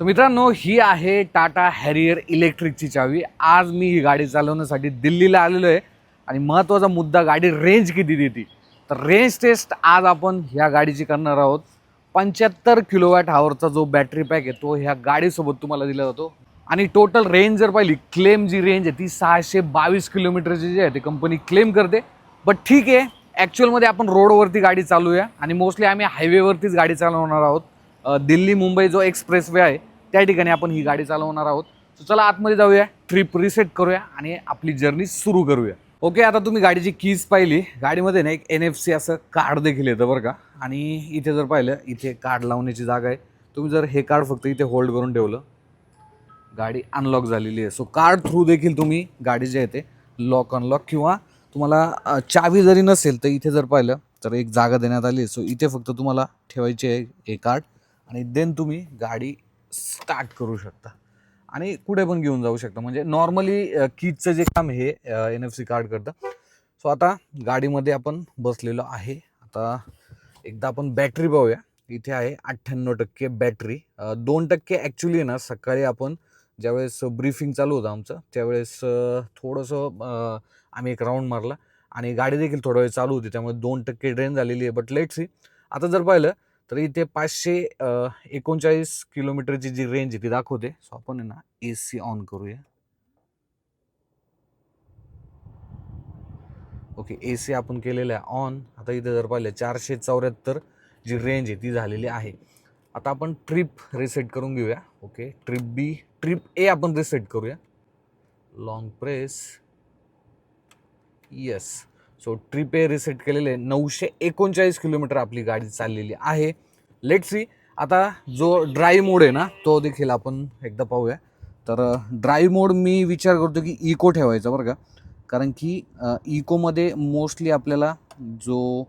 तर मित्रांनो ही आहे टाटा हॅरियर इलेक्ट्रिकची चावी. आज मी ही गाडी चालवण्यासाठी दिल्लीला आलेलो आहे आणि महत्त्वाचा मुद्दा गाडी रेंज किती देते? तर रेंज टेस्ट आज आपण ह्या गाडीची करणार आहोत. पंच्याहत्तर किलोवॅट हावरचा जो बॅटरी पॅक आहे तो ह्या गाडीसोबत तुम्हाला दिला जातो. आणि टोटल रेंज जर पाहिली क्लेम जी रेंज आहे ती सहाशे बावीस किलोमीटरची जी आहे ती कंपनी क्लेम करते. बट ठीक आहे ॲक्च्युअलमध्ये आपण रोडवरती गाडी चालूया आणि मोस्टली आम्ही हायवेवरतीच गाडी चालवणार आहोत. दिल्ली मुंबई जो एक्सप्रेस वे आहे त्या ठिकाणी आपण ही गाडी चालवणार आहोत. सो चला आतमध्ये जाऊया ट्रिप रिसेट करूया आणि आपली जर्नी सुरू करूया. ओके आता तुम्ही गाडीची कीज पाहिली. गाडीमध्ये ना एक एन एफ सी असं कार्ड देखील येतं बरं का. आणि इथे जर पाहिलं इथे कार्ड लावण्याची जागा आहे. तुम्ही जर हे कार्ड फक्त इथे होल्ड करून ठेवलं गाडी अनलॉक झालेली आहे. सो कार्ड थ्रू देखील तुम्ही गाडी जे आहे ते लॉक अनलॉक किंवा तुम्हाला चावी जरी नसेल तर इथे जर पाहिलं तर एक जागा देण्यात आली आहे. सो इथे फक्त तुम्हाला ठेवायची आहे हे कार्ड आणि देन तुम्ही गाडी स्टार्ट करू शकता. आणि कुठे पण घेऊन जाऊ शकता. म्हणजे नॉर्मली किटचं जे काम हे एन एफ सी कार्ड करतं. सो आता गाडीमध्ये आपण बसलेलो आहे. आता एकदा आपण बॅटरी पाहूया. इथे आहे अठ्ठ्याण्णव टक्के बॅटरी दोन टक्के ॲक्च्युली ना सकाळी आपण ज्यावेळेस ब्रीफिंग चालू होतं आमचं त्यावेळेस थोडंसं आम्ही एक राऊंड मारला. आणि गाडी देखील थोडा वेळ चालू होती त्यामुळे दोन टक्के ड्रेन झालेली आहे. बट लेट सी आता जर पाहिलं तर इथे पाचशे एकोणचाळीस किलोमीटरची जी रेंज आहे ती दाखवते. सो आपण आहे ना ए सी ऑन करूया. ओके ए सी आपण केलेलं आहे ऑन आता इथे जर पाहिलं चारशे चौऱ्याहत्तर जी रेंज आहे ती झालेली आहे. आता आपण ट्रिप रिसेट करून घेऊया. Okay trip B trip A आपण रिसेट करूया. Long press yes so trip A reset केलेले नऊशे एकोणचाळीस किलोमीटर आपली गाडी चाललेली आहे. लेट सी आता जो ड्राईव्ह मोड आहे ना तो देखील आपण एकदा पाहूया. तर ड्राईव्ह मोड मी विचार करतो की इको ठेवायचा बरं का. कारण की इकोमध्ये मोस्टली आपल्याला जो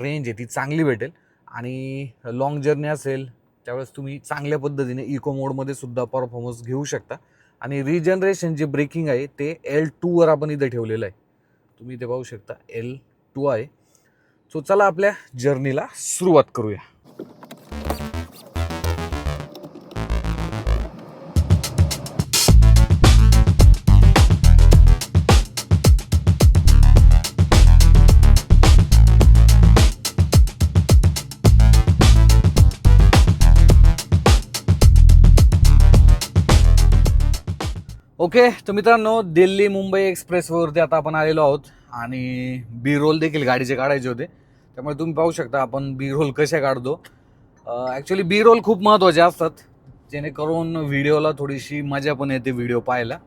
रेंज आहे ती चांगली भेटेल. आणि लॉंग जर्नी असेल त्यावेळेस तुम्ही चांगल्या पद्धतीने इको मोडमध्ये सुद्धा परफॉर्मन्स घेऊ शकता. आणि रिजनरेशन जे ब्रेकिंग आहे ते एल टूवर आपण इथे ठेवलेलं आहे. तुम्ही इथे पाहू शकता एल टू आहे सो चला आपल्या जर्नीला सुरुवात करूया. ओके तर मित्रांनो दिल्ली मुंबई एक्सप्रेसवरती आता आपण आलेलो आहोत आणि बी रोल देखील गाडीचे काढायचे होते. त्यामुळे तुम्ही पाहू शकता आपण बी रोल कसे काढतो. ॲक्च्युली बी रोल खूप महत्त्वाचे असतात जेणेकरून व्हिडिओला थोडीशी मजा पण येते व्हिडिओ पाहायला.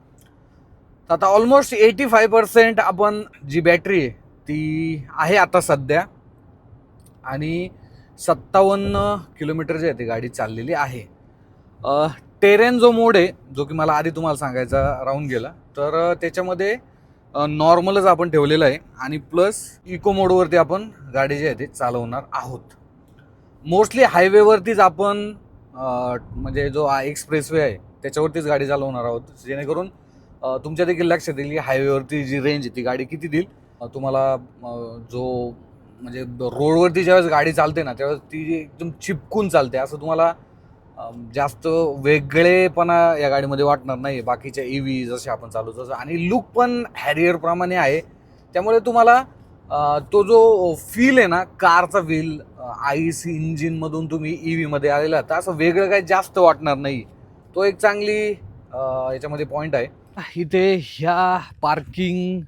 तर आता ऑलमोस्ट एटी फाय पर्सेंट आपण जी बॅटरी आहे ती आहे आता सध्या. आणि सत्तावन्न किलोमीटर जी आहे ती गाडी चाललेली आहे. टेरेन जो मोड आहे जो की मला आधी तुम्हाला सांगायचा राहून गेला तर त्याच्यामध्ये नॉर्मलच आपण ठेवलेलं आहे आणि प्लस इको मोडवरती आपण गाडी जी आहे ते चालवणार आहोत. मोस्टली हायवेवरतीच आपण म्हणजे जो एक्सप्रेसवे आहे त्याच्यावरतीच गाडी चालवणार आहोत जेणेकरून तुमच्या देखील लक्षात येईल की हायवेवरती जी रेंज आहे ती गाडी किती देईल. तुम्हाला जो म्हणजे रोडवरती ज्यावेळेस गाडी चालते ना त्यावेळेस ती जी एकदम चिपकून चालते असं तुम्हाला जास्त वेगळेपणा या गाडीमध्ये वाटणार नाही बाकीच्या ई व्ही जसे आपण चालू तसं. आणि लुक पण हॅरियरप्रमाणे आहे. त्यामुळे तुम्हाला तो जो फील आहे ना कारचा व्हील आय सी इंजिनमधून तुम्ही ई व्हीमध्ये आलेला तर असं वेगळं काही जास्त वाटणार नाही तो एक चांगली याच्यामध्ये पॉईंट आहे. इथे ह्या पार्किंग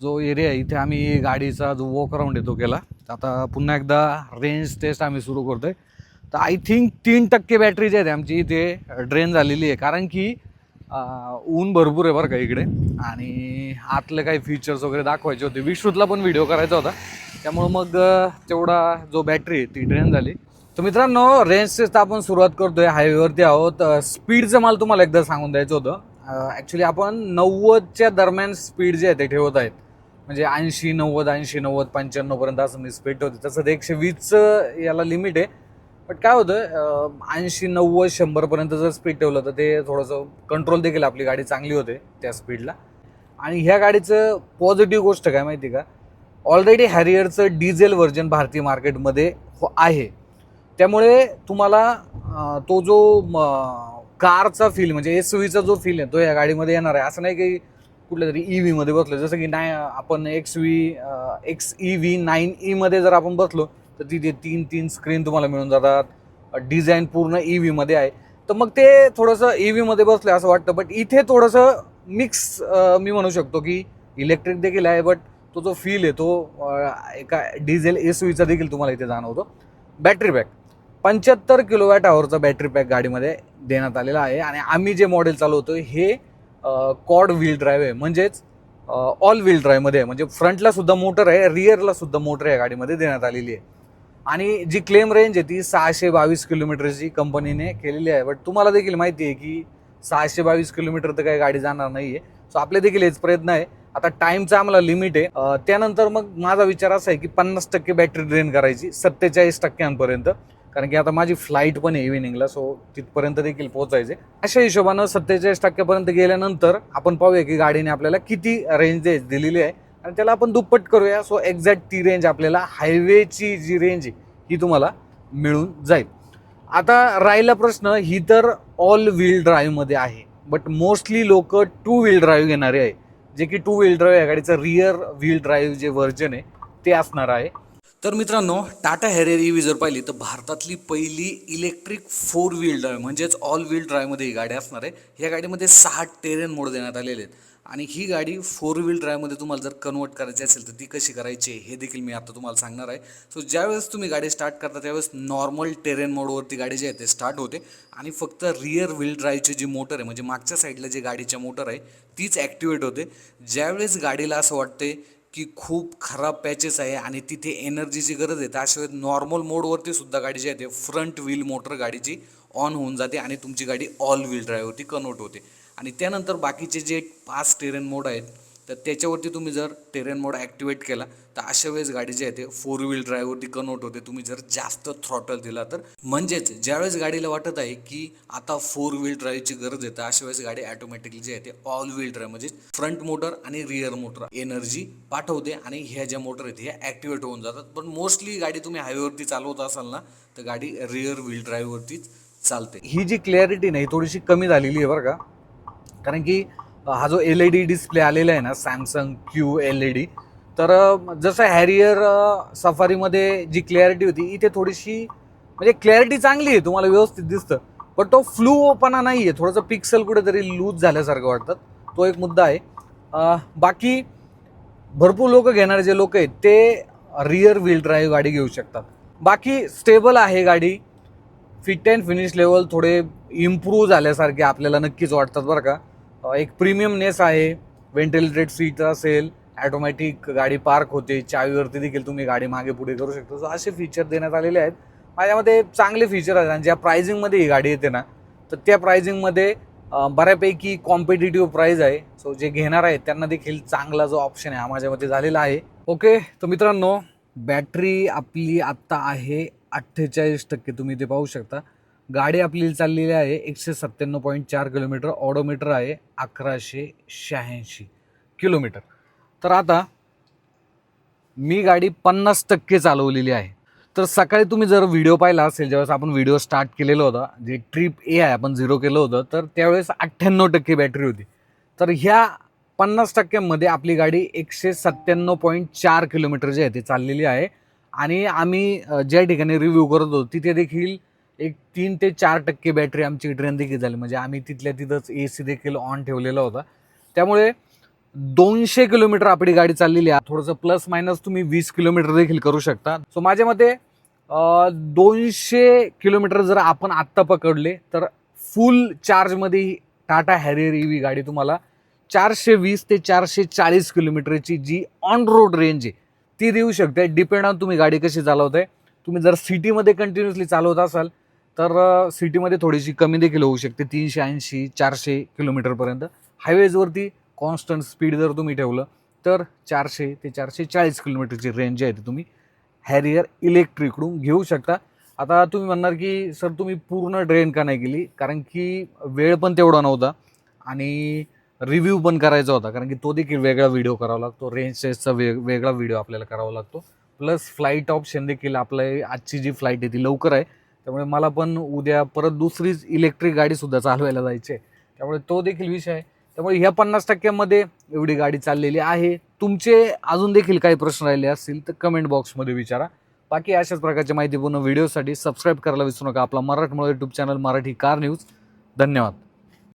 जो एरिया आहे इथे आम्ही गाडीचा जो वॉक राऊंड आहे तो केला. आता पुन्हा एकदा रेंज टेस्ट आम्ही सुरू करतोय. तर आय थिंक तीन टक्के बॅटरी जी आहे आमची इथे ड्रेन झालेली आहे. कारण की ऊन भरपूर आहे बरं का इकडे. आणि आतले काही फीचर्स वगैरे दाखवायचे होते. विश्रुतला पण व्हिडिओ करायचा होता. त्यामुळं मग तेवढा जो बॅटरी आहे ती ड्रेन झाली. तर मित्रांनो रेंजचेच तर आपण सुरुवात करतोय. हायवेवरती आहोत. स्पीडचं मला तुम्हाला एकदा सांगून द्यायचं होतं. ॲक्च्युली आपण नव्वदच्या दरम्यान स्पीड जे आहे ते ठेवत आहेत. म्हणजे ऐंशी नव्वद ऐंशी नव्वद पंच्याण्णवपर्यंत असं मी स्पीड ठेवते. तसं ते एकशे वीसचं याला लिमिट आहे. बट काय होतं ऐंशी नव्वद शंभरपर्यंत जर स्पीड ठेवलं तर ते थोडंसं कंट्रोल देखील आपली गाडी चांगली होते त्या स्पीडला आणि ह्या गाडीचं पॉझिटिव्ह गोष्ट काय माहिती का? ऑलरेडी हॅरियरचं डिझेल व्हर्जन भारतीय मार्केटमध्ये हो आहे. त्यामुळे तुम्हाला तो जो कारचा फील म्हणजे एस व्हीचा जो फील आहे तो या गाडीमध्ये येणार आहे. असं नाही की कुठल्या तरी ई व्हीमध्ये बसलो. जसं की नाही आपण X V X E V nine ईमध्ये जर आपण बसलो तर तिथे तीन तीन स्क्रीन तुम्हाला मिळून जातात. डिझाईन पूर्ण ई व्हीमध्ये आहे. तर मग ते थोडंसं ई व्हीमध्ये बसलं असं वाटतं. बट इथे थोडंसं मिक्स मी म्हणू शकतो की इलेक्ट्रिक देखील आहे बट तो जो फील आहे तो एका डिझेल एस वीचा देखील तुम्हाला इथे जाणवतो. बॅटरी बॅक पंच्याहत्तर किलोवॅट आवरचा बॅटरी पॅक गाडीमध्ये देण्यात आलेला आहे. आणि आम्ही जे मॉडेल चालवतो हे कॉड व्हील ड्राईव्ह आहे. म्हणजेच ऑल व्हील ड्राईव्हमध्ये आहे. म्हणजे फ्रंटला सुद्धा मोटर आहे रिअरला सुद्धा मोटर आहे गाडीमध्ये देण्यात आलेली आहे. आणि जी क्लेम रेंज आहे ती सहाशे बावीस किलोमीटरची कंपनीने केलेली आहे. बट तुम्हाला देखील माहिती आहे की सहाशे बावीस किलोमीटर तर काही गाडी जाणार नाही आहे सो आपले देखील हेच प्रयत्न आहे. आता टाईमचा आम्हाला लिमिट आहे. त्यानंतर मग माझा विचार असा आहे की पन्नास टक्के बॅटरी ड्रेन करायची सत्तेचाळीस टक्क्यांपर्यंत. कारण की आता माझी फ्लाईट पण आहे इव्हिनिंगला सो तिथपर्यंत देखील पोहोचायचे. अशा हिशोबानं सत्तेचाळीस टक्क्यापर्यंत गेल्यानंतर आपण पाहूया की गाडीने आपल्याला किती रेंज दिलेली आहे. आणि त्याला आपण दुप्पट करूया. सो एक्झॅक्ट ती रेंज आपल्याला हायवेची जी रेंज आहे ही तुम्हाला मिळून जाईल. आता राहिला प्रश्न ही तर ऑल व्हील ड्राईव्हमध्ये आहे बट मोस्टली लोक टू व्हील ड्राईव्ह घेणारे आहे. जे की टू व्हील ड्राईव्ह या गाडीचं रिअर व्हील ड्राईव्ह जे व्हर्जन आहे ते असणार आहे. तर मित्रांनो टाटा हॅरियर ई जर पाहिली तर भारतातली पहिली इलेक्ट्रिक फोर व्हील ड्राईव्ह म्हणजेच ऑल व्हील ड्राईव्हमध्ये ही गाडी असणार आहे. या गाडीमध्ये सहा टेरेन मोड देण्यात आलेले आहेत. आणि ही गाडी फोर व्हील ड्राईव्हमध्ये तुम्हाला जर कन्वर्ट करायची असेल तर ती कशी करायची आहे हे देखील मी आता तुम्हाला सांगणार आहे. सो ज्यावेळेस तुम्ही गाडी स्टार्ट करता त्यावेळेस नॉर्मल टेरेन मोडवरती गाडी जी आहे ते स्टार्ट होते. आणि फक्त रिअर व्हील ड्राईव्हची जी मोटर आहे म्हणजे मागच्या साईडला जी गाडीच्या मोटर आहे तीच ॲक्टिवेट होते. ज्यावेळेस गाडीला असं वाटते की खूप खराब पॅचेस आहे आणि तिथे एनर्जीची गरज आहे त्याशिवाय नॉर्मल मोडवरती सुद्धा गाडी जी आहे ते फ्रंट व्हील मोटर गाडीची ऑन होऊन जाते आणि तुमची गाडी ऑल व्हील ड्राईव्हवरती कन्वर्ट होते. आणि त्यानंतर बाकीचे जे पाच टेरेन मोड आहेत तर त्याच्यावरती तुम्ही जर टेरेन मोड ॲक्टिवेट केला तर अशा वेळेस गाडी जी आहे ते फोर व्हील ड्राईव्हवरती कन्वर्ट होते. तुम्ही जर जास्त थ्रॉटल दिला तर. म्हणजेच ज्यावेळेस गाडीला वाटत आहे की आता फोर व्हील ड्राईव्हची गरज आहे तर अशा वेळेस गाडी ऑटोमॅटिकली जी आहे ते ऑल व्हील ड्राईव्ह म्हणजे फ्रंट मोटर आणि रिअर मोटर एनर्जी पाठवते आणि ह्या ज्या मोटर आहेत ह्या ॲक्टिवेट होऊन जातात. पण मोस्टली गाडी तुम्ही हायवेवरती चालवत असाल ना तर गाडी रिअर व्हील ड्राईव्हवरतीच चालते. ही जी क्लॅरिटी नाही थोडीशी कमी झालेली आहे बरं का. कारण की हा जो एल ई डी डिस्प्ले आलेला आहे ना Samsung Q L E D तर जसं हॅरियर सफारीमध्ये जी क्लॅरिटी होती इथे थोडीशी म्हणजे क्लॅरिटी चांगली आहे तुम्हाला व्यवस्थित दिसतं. पण तो फ्लूपणा नाही आहे थोडंसं पिक्सल कुठेतरी लूज झाल्यासारखं वाटतात तो एक मुद्दा आहे. बाकी भरपूर लोक घेणारे जे लोक आहेत ते रिअर व्हील ड्राईव्ह गाडी घेऊ शकतात. बाकी स्टेबल आहे गाडी. फिट अँड फिनिश लेवल थोडे इम्प्रूव्ह झाल्यासारखे आपल्याला नक्कीच वाटतात बरं का. एक प्रीमियमनेस आहे. व्हेंटिलेटेड सीट असेल ॲटोमॅटिक गाडी पार्क होते. चावीवरती देखील तुम्ही गाडी मागे पुढे करू शकता. सो असे फीचर देण्यात आलेले आहेत. माझ्यामध्ये चांगले फीचर आहेत आणि ज्या प्राइसिंगमध्ये ही गाडी येते ना तर त्या प्राइसिंगमध्ये बऱ्यापैकी कॉम्पिटेटिव्ह प्राईज आहे. सो जे घेणार आहेत त्यांना देखील चांगला जो ऑप्शन आहे हा माझ्यामध्ये झालेला आहे. ओके तर मित्रांनो बॅटरी आपली आत्ता आहे अठ्ठेचाळीस टक्के तुम्ही ते पाहू शकता. गाडी आपली चाललेली आहे एकशे सत्त्याण्णव पॉईंट चार किलोमीटर ऑडोमीटर आहे अकराशे शहाऐंशी किलोमीटर. तर आता मी गाडी पन्नास टक्के चालवलेली आहे. तर सकाळी तुम्ही जर व्हिडिओ पाहिला असेल ज्यावेळेस आपण व्हिडिओ स्टार्ट केलेला होता जे ट्रिप ए आहे आपण झिरो केलं होतं तर त्यावेळेस अठ्ठ्याण्णव टक्के बॅटरी होती. तर ह्या पन्नास टक्क्यांमध्ये आपली गाडी एकशे सत्त्याण्णव पॉईंट चार किलोमीटर जे आहे ते चाललेली आहे. आणि आम्ही ज्या ठिकाणी रिव्ह्यू करत होतो तिथे देखील एक तीन ते चार टक्के बॅटरी आमची ट्रेन देखील झाली. म्हणजे आम्ही तिथल्या तिथंच ए सी देखील ऑन ठेवलेला होता. त्यामुळे दोनशे किलोमीटर आपली गाडी चाललेली आहे. थोडंसं प्लस मायनस तुम्ही वीस किलोमीटर देखील करू शकता. सो माझ्या मते दोनशे किलोमीटर जर आपण आत्ता पकडले तर फुल चार्जमध्ये ही टाटा हॅरियर ई व्ही गाडी तुम्हाला चारशे वीस ते चारशे चाळीस किलोमीटरची जी ऑन रोड रेंज आहे ती देऊ शकते. डिपेंड ऑन तुम्ही गाडी कशी चालवताय. तुम्ही जर सिटीमध्ये कंटिन्युअसली चालवत असाल तर सिटीमध्ये थोडीशी कमी देखील होऊ शकते. तीनशे ऐंशी चारशे किलोमीटरपर्यंत हायवेजवरती कॉन्स्टंट स्पीड जर तुम्ही ठेवलं तर चारशे ते चारशे चाळीस किलोमीटरची रेंज आहे ती तुम्ही हॅरियर इलेक्ट्रिकडून घेऊ शकता. आता तुम्ही म्हणणार की सर तुम्ही पूर्ण ड्रेन का नाही केली? कारण की वेळ पण तेवढा नव्हता. आणि रिव्ह्यू पण करायचा होता कारण की तो देखील वेगळा व्हिडिओ करावा लागतो रेंज टेस्टचा वेग वेगळा व्हिडिओ आपल्याला करावा लागतो. प्लस फ्लाईट ऑप्शन देखील आपलं आजची जी फ्लाईट आहे ती लवकर आहे. त्यामुळे मला पण उद्या परत दुसरीच इलेक्ट्रिक गाडीसुद्धा चालवायला जायची आहे. त्यामुळे तो देखील विषय आहे. त्यामुळे ह्या पन्नास टक्क्यामध्ये एवढी गाडी चाललेली आहे. तुमचे अजून देखील काही प्रश्न राहिले असतील तर कमेंट बॉक्समध्ये विचारा. बाकी अशाच प्रकारच्या माहितीपूर्ण व्हिडिओसाठी सबस्क्राईब करायला विसरू नका. आपला मराठमोळा YouTube channel Marathi car news धन्यवाद.